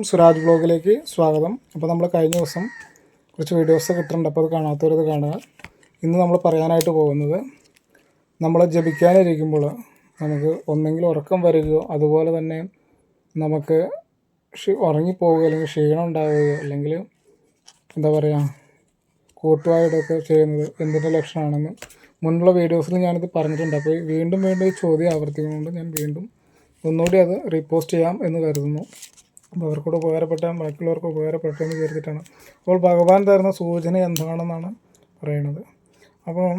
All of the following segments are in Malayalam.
സുരാജ് ബ്ലോഗിലേക്ക് സ്വാഗതം. അപ്പോൾ നമ്മൾ കഴിഞ്ഞ ദിവസം കുറച്ച് വീഡിയോസ് കിട്ടുന്നുണ്ട് അപ്പോൾ അത് കാണാത്തവരത് കാണുക. ഇന്ന് നമ്മൾ പറയാനായിട്ട് പോകുന്നത് നമ്മൾ ജപിക്കാനിരിക്കുമ്പോൾ നമുക്ക് ഒന്നെങ്കിൽ ഉറക്കം വരികയോ അതുപോലെ തന്നെ നമുക്ക് ഉറങ്ങിപ്പോവുക അല്ലെങ്കിൽ ക്ഷീണം ഉണ്ടാവുകയോ അല്ലെങ്കിൽ എന്താ പറയുക കൂട്ടുവായിട്ടൊക്കെ ചെയ്യുന്നത് എന്തിന്റെ ലക്ഷണമാണെന്ന് മുൻപുള്ള വീഡിയോസിൽ ഞാനിത് പറഞ്ഞിട്ടുണ്ട്. അപ്പോൾ വീണ്ടും വീണ്ടും ഈ ചോദ്യം ആവർത്തിക്കുന്നതുകൊണ്ട് ഞാൻ വീണ്ടും ഒന്നുകൂടി അത് റീപോസ്റ്റ് ചെയ്യാം എന്ന് കരുതുന്നു. അപ്പോൾ അവർക്കൂടെ ഉപകാരപ്പെട്ട ബാക്കിയുള്ളവർക്ക് ഉപകാരപ്പെട്ടെന്ന് കരുതിയിട്ടാണ്. അപ്പോൾ ഭഗവാൻ തരുന്ന സൂചന എന്താണെന്നാണ് പറയുന്നത്. അപ്പം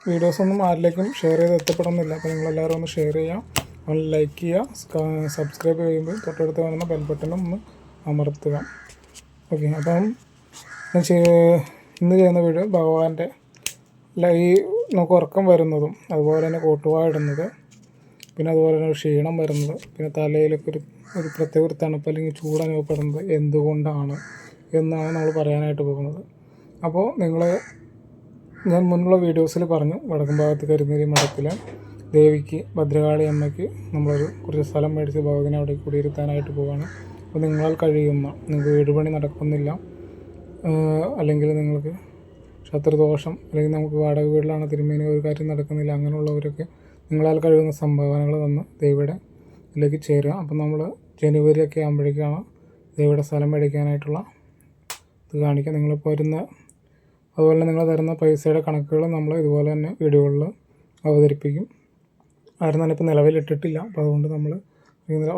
വീഡിയോസൊന്നും ആരിലേക്കും ഷെയർ ചെയ്ത് എത്തപ്പെടുന്നില്ല. അപ്പോൾ നിങ്ങളെല്ലാവരും ഒന്ന് ഷെയർ ചെയ്യാം. ഒന്ന് ലൈക്ക് ചെയ്യുക. സബ്സ്ക്രൈബ് ചെയ്യുമ്പോൾ തൊട്ടടുത്ത് കാണുന്ന ബെൽ ബട്ടണും ഒന്ന് അമർത്തുക. ഓക്കെ അപ്പം ഇന്ന് ചെയ്യുന്ന വീഡിയോ ഭഗവാന്റെ ലൈ നമുക്ക് ഉറക്കം വരുന്നതും അതുപോലെ തന്നെ കോട്ടുവായിടുന്നത് പിന്നെ അതുപോലെ തന്നെ ക്ഷീണം വരുന്നത്. പിന്നെ തലയിലൊക്കെ ഒരു ഒരു പ്രത്യേക ഒരു തണുപ്പ് അല്ലെങ്കിൽ ചൂട് അനുഭവപ്പെടുന്നത് എന്തുകൊണ്ടാണ് എന്നാണ് നമ്മൾ പറയാനായിട്ട് പോകുന്നത്. അപ്പോൾ നിങ്ങൾ ഞാൻ മുന്നുള്ള വീഡിയോസിൽ പറഞ്ഞു വടക്കൻ ഭാഗത്ത് കരുന്നേരി മഠത്തിൽ ദേവിക്ക് ഭദ്രകാളി അമ്മയ്ക്ക് നമ്മളൊരു കുറച്ച് സ്ഥലം മേടിച്ച് ഭഗവതിനെ അവിടെ കുടിയിരുത്താനായിട്ട് പോവുകയാണ് അപ്പോൾ നിങ്ങളാൽ കഴിയുന്ന നിങ്ങൾക്ക് വീട് പണി നടക്കുന്നില്ല അല്ലെങ്കിൽ നിങ്ങൾക്ക് ശത്രുദോഷം അല്ലെങ്കിൽ നമുക്ക് വാടക വീട്ടിലാണ് തിരുമേനി ഒരു കാര്യം നടക്കുന്നില്ല അങ്ങനെയുള്ളവരൊക്കെ നിങ്ങളാൽ കഴിയുന്ന സംഭാവനകൾ തന്ന് ദേവിയുടെ ഇതിലേക്ക് ചേരുക. അപ്പം നമ്മൾ ജനുവരി ഒക്കെ ആകുമ്പോഴേക്കാണ് ദേവിയുടെ സ്ഥലം മേടിക്കാനായിട്ടുള്ള ഇത് കാണിക്കുക. നിങ്ങളിപ്പോൾ വരുന്ന അതുപോലെ നിങ്ങൾ തരുന്ന പൈസയുടെ കണക്കുകൾ നമ്മൾ ഇതുപോലെ തന്നെ വീഡിയോകളിൽ അവതരിപ്പിക്കും. ആരും തന്നെ ഇപ്പോൾ നിലവിലിട്ടിട്ടില്ല അപ്പോൾ അതുകൊണ്ട് നമ്മൾ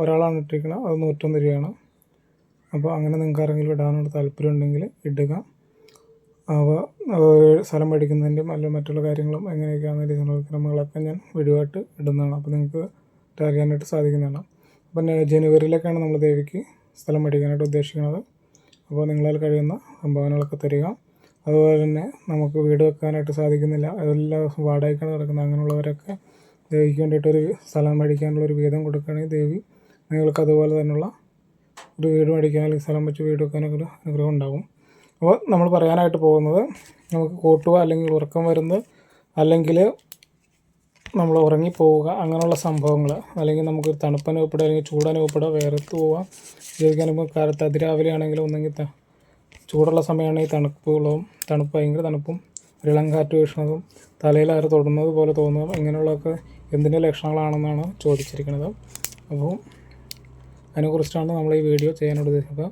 ഒരാളാണ് ഇട്ടിരിക്കുന്നത്. അത് നൂറ്റൊന്ന് രൂപയാണ്. അപ്പോൾ അങ്ങനെ നിങ്ങൾക്ക് ആരെങ്കിലും ഇടാനുള്ള താല്പര്യം ഉണ്ടെങ്കിൽ ഇടുക. അവ സ്ഥലം മേടിക്കുന്നതിന്റെയും അല്ല മറ്റുള്ള കാര്യങ്ങളും എങ്ങനെയൊക്കെയാണ് രീതിയിലുള്ള ക്രമങ്ങളൊക്കെ ഞാൻ വീഡിയോ ഇടുന്നതാണ്. അപ്പോൾ നിങ്ങൾക്ക് അറിയാനായിട്ട് സാധിക്കുന്നതാണ്. അപ്പോൾ നെ- ജനുവരിയിലൊക്കെയാണ് നമ്മൾ ദേവിക്ക് സ്ഥലം പഠിക്കാനായിട്ട് ഉദ്ദേശിക്കുന്നത്. അപ്പോൾ നിങ്ങളാൽ കഴിയുന്ന സംഭാവനകളൊക്കെ തരിക. അതുപോലെ തന്നെ നമുക്ക് വീട് വെക്കാനായിട്ട് സാധിക്കുന്നില്ല. അതെല്ലാം വാടകയ്ക്കാണ് കിടക്കുന്നത്. അങ്ങനെയുള്ളവരൊക്കെ ദേവിക്ക് വേണ്ടിയിട്ടൊരു സ്ഥലം മേടിക്കാനുള്ള ഒരു വീതം കൊടുക്കുകയാണെങ്കിൽ ദേവി നിങ്ങൾക്ക് അതുപോലെ തന്നെയുള്ള ഒരു വീട് മേടിക്കാൻ അല്ലെങ്കിൽ സ്ഥലം വെച്ച് വീട് വെക്കാനൊക്കെ ഒരു അനുഗ്രഹം ഉണ്ടാകും അപ്പോൾ നമ്മൾ പറയാനായിട്ട് പോകുന്നത് നമുക്ക് കൂട്ടുക അല്ലെങ്കിൽ ഉറക്കം വരുന്നത് അല്ലെങ്കിൽ നമ്മൾ ഉറങ്ങിപ്പോവുക അങ്ങനെയുള്ള സംഭവങ്ങൾ. അല്ലെങ്കിൽ നമുക്ക് തണുപ്പ് അനുഭവപ്പെടുക അല്ലെങ്കിൽ ചൂട് അനുഭവപ്പെടുക വേർത്ത് പോവുക ജീവിക്കാനുമ്പോൾ കാലത്ത് അതിരാവിലെ ആണെങ്കിലും ഒന്നെങ്കിൽ ചൂടുള്ള സമയമാണെങ്കിൽ തണുപ്പുകളും തണുപ്പ് ഭയങ്കര തണുപ്പും ഇളം കാറ്റ് വീഷണതും തലയിൽ ആര് തൊടുന്നത് പോലെ തോന്നുന്നതും ഇങ്ങനെയുള്ളതൊക്കെ എന്തിന്റെ ലക്ഷണങ്ങളാണെന്നാണ് ചോദിച്ചിരിക്കുന്നത്. അപ്പോൾ അതിനെക്കുറിച്ചിട്ടാണ് നമ്മൾ ഈ വീഡിയോ ചെയ്യാനുള്ളത് ഉദ്ദേശിക്കുന്നത്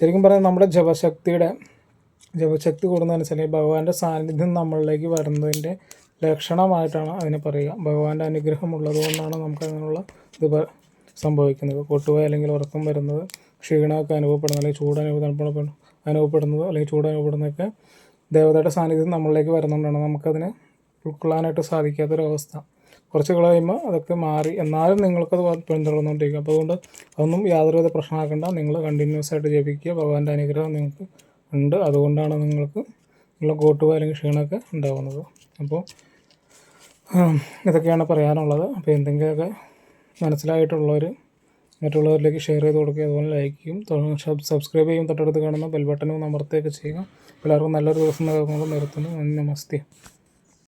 ശരിക്കും പറഞ്ഞാൽ നമ്മുടെ ജപശക്തിയുടെ ജപശക്തി കൂടുന്നതനുസരിച്ച് ഭഗവാന്റെ സാന്നിധ്യം നമ്മളിലേക്ക് വരുന്നതിന്റെ ലക്ഷണമായിട്ടാണ് അതിനെ പറയുക. ഭഗവാന്റെ അനുഗ്രഹം ഉള്ളതുകൊണ്ടാണ് നമുക്ക് അങ്ങനെയുള്ള ഇത് സംഭവിക്കുന്നത്. കൊട്ടുപോയി അല്ലെങ്കിൽ ഉറക്കം വരുന്നത് ക്ഷീണമൊക്കെ അനുഭവപ്പെടുന്നത് അല്ലെങ്കിൽ ചൂട് അനുഭവപ്പെടുന്നു അനുഭവപ്പെടുന്നത് അല്ലെങ്കിൽ ചൂട് അനുഭവപ്പെടുന്നതൊക്കെ ദേവതയുടെ സാന്നിധ്യം നമ്മളിലേക്ക് വരുന്നതുകൊണ്ടാണ് നമുക്കതിനെ ഉൾക്കൊള്ളാനായിട്ട് സാധിക്കാത്തൊരവസ്ഥ. കുറച്ച് കഴിയുമ്പോൾ അതൊക്കെ മാറി. എന്നാലും നിങ്ങൾക്കത് പിന്തുടർന്നുകൊണ്ടിരിക്കും അപ്പോൾ അതുകൊണ്ട് അതൊന്നും യാതൊരുവിധ പ്രശ്നമാക്കേണ്ട. നിങ്ങൾ കണ്ടിന്യൂസ് ആയിട്ട് ജപിക്കുക. ഭഗവാന്റെ അനുഗ്രഹം നിങ്ങൾക്ക് ഉണ്ട്. അതുകൊണ്ടാണ് നിങ്ങൾക്ക് ഉള്ള കോട്ടുക അല്ലെങ്കിൽ ക്ഷീണമൊക്കെ ഉണ്ടാകുന്നത് അപ്പോൾ ഇതൊക്കെയാണ് പറയാനുള്ളത്. അപ്പോൾ എന്തെങ്കിലുമൊക്കെ മനസ്സിലായിട്ടുള്ളവർ മറ്റുള്ളവരിലേക്ക് ഷെയർ ചെയ്ത് കൊടുക്കുക. അതുപോലെ ലൈക്ക് ചെയ്യും. സബ്സ്ക്രൈബ് ചെയ്യും. തൊട്ടടുത്ത് കാണുന്ന ബെൽ ബട്ടനും അമർത്തുകയൊക്കെ ചെയ്യുക. എല്ലാവർക്കും നല്ലൊരു ദിവസം നിർത്തുന്നു. നന്ദി. നമസ്തേ.